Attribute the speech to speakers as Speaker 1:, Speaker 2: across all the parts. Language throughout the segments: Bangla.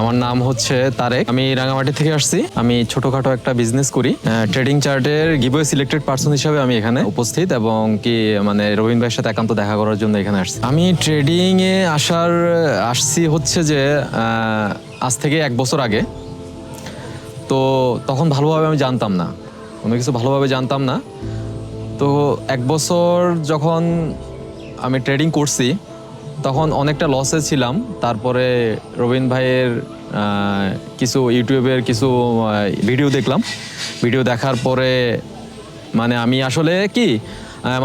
Speaker 1: আমার নাম হচ্ছে তারেক। আমি রাঙামাটি থেকে আসছি। আমি ছোটখাটো একটা বিজনেস করি। ট্রেডিং চার্টের গিভওয়ে সিলেক্টেড পার্সন হিসাবে আমি এখানে উপস্থিত এবং কি মানে রবীন ভাইয়ের সাথে একান্ত দেখা করার জন্য এখানে আসছি। আমি ট্রেডিং এ আসার, আসছি হচ্ছে যে আজ থেকে এক বছর আগে। তো তখন ভালোভাবে আমি জানতাম না। কোনো কিছু ভালোভাবে জানতাম না। তো এক বছর যখন আমি ট্রেডিং করছি তখন অনেকটা লসে ছিলাম। তারপরে রবীন ভাইয়ের কিছু ইউটিউবের কিছু ভিডিও দেখলাম। ভিডিও দেখার পরে মানে আমি আসলে কি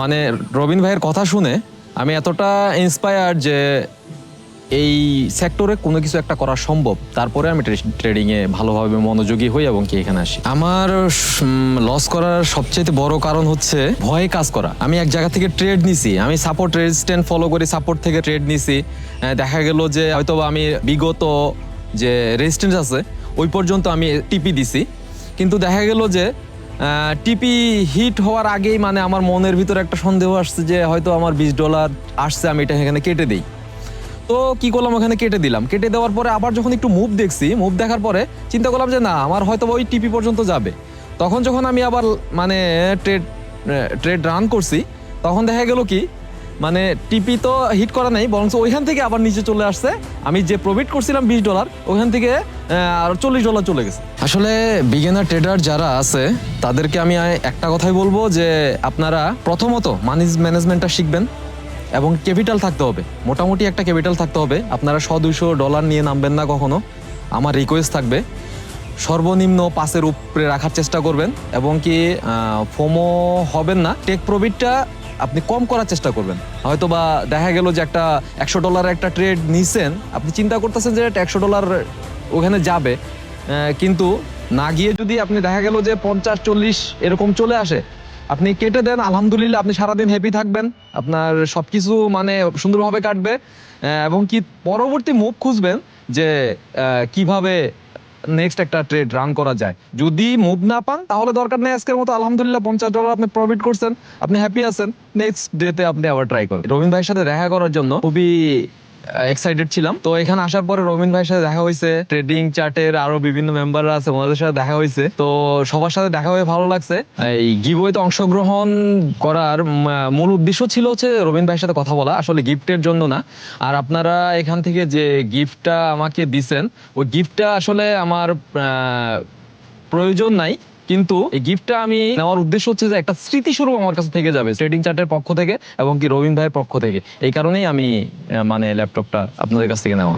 Speaker 1: মানে রবীন ভাইয়ের কথা শুনে আমি এতটা ইন্সপায়ার যে এই সেক্টরে কোনো কিছু একটা করা সম্ভব, তারপরে আমি ট্রেডিং এ ভালোভাবে মনোযোগী হই এবং কি এখানে আসি। আমার লস করার সবচেয়ে বড় কারণ হচ্ছে ভয়ে কাজ করা। আমি এক জায়গা থেকে ট্রেড নিছি, আমি সাপোর্ট রেজিস্ট্যান্ট ফলো করি সাপোর্ট থেকে ট্রেড নিছি। দেখা গেল যে হয়তো আমি বিগত যে রেজিস্ট্যান্স আছে, ওই পর্যন্ত আমি টিপি দিছি। কিন্তু দেখা গেল যে টিপি হিট হওয়ার আগেই মানে আমার মনের ভিতরে একটা সন্দেহ আসছে যে হয়তো আমার বিশ ডলার আসছে, আমি এটা এখানে কেটে দিই। তো কি করলাম ওখানে কেটে দিলাম। কেটে দেওয়ার পরে আবার যখন একটু মুভ দেখছি মুভ দেখার পরে চিন্তা করলাম যে না, আমার হয়তো ওই টিপি পর্যন্ত যাবে। তখন যখন আমি আবার মানে ট্রেড ট্রেড রান করছি, তখন দেখা গেল কি মানে টিপি তো হিট করা নেই, বরঞ্চ ওইখান থেকে আবার নিচে চলে আসছে। আমি যে প্রফিট করছিলাম বিশ ডলার ওইখান থেকে আর চল্লিশ ডলার চলে গেছে। আসলে বিগিনার ট্রেডার যারা আছে, তাদেরকে আমি একটা কথাই বলব যে আপনারা প্রথমত মানি ম্যানেজমেন্টটা শিখবেন। এবং ক্যাপিটাল থাকতে হবে। মোটামুটি একটা ক্যাপিটাল থাকতে হবে। আপনারা শ দুশো ডলার নিয়ে নামবেন না কখনো। আমার রিকোয়েস্ট থাকবে, সর্বনিম্ন পাঁচের উপরে রাখার চেষ্টা করবেন এবং কি ফোমো হবেন না। টেক প্রফিটটা আপনি কম করার চেষ্টা করবেন। হয়তো বা দেখা গেল যে একটা একশো ডলারের একটা ট্রেড নিছেন। আপনি চিন্তা করতেছেন যে একশো ডলার ওখানে যাবে। কিন্তু না গিয়ে যদি আপনি দেখা গেল যে পঞ্চাশ, চল্লিশ এরকম চলে আসে আপনি কেটে দেন, আলহামদুলিল্লাহ আপনি সারাদিন হ্যাপি থাকবেন। আপনার সবকিছু মানে সুন্দরভাবে কাটবে। এবং কি পরবর্তী মুভ খুঁজবেন যে কীভাবে নেক্সট একটা ট্রেড রান করা যায়। যদি মুভ না পান, তাহলে দরকার নেই আজকের মতো। আলহামদুলিল্লাহ, পঞ্চাশ ডলার আপনি প্রফিট করছেন, আপনি হ্যাপি আছেন। নেক্সট ডেতে আপনি আবার ট্রাই করবেন রবীন ভাইয়ের সাথে দেখা করার জন্য খুবই এক্সাইটেড ছিলাম। তো এখানে আসার পরে রবীন ভাইয়ের সাথে দেখা হয়েছে। ট্রেডিং চার্টের আরও বিভিন্ন মেম্বাররা আছে, ওনাদের সাথে দেখা হয়েছে। তো সবার সাথে দেখা হয়ে ভালো লাগছে। এই গিভওয়েতে অংশগ্রহণ করার মূল উদ্দেশ্য ছিল হচ্ছে রবীন ভাইয়ের সাথে কথা বলা। আসলে গিফটের জন্য না। আর আপনারা এখান থেকে যে গিফটটা আমাকে দিছেন, ওই গিফটটা আসলে আমার প্রয়োজন নাই। কিন্তু এই গিফটটা আমি নেওয়ার উদ্দেশ্য হচ্ছে যে একটা স্মৃতিস্বরূপ আমার কাছে থেকে যাবে ট্রেডিং চার্টের পক্ষ থেকে এবং কি রবীন ভাইয়ের পক্ষ থেকে। এই কারণেই আমি মানে ল্যাপটপটা আপনাদের কাছ থেকে নেওয়া।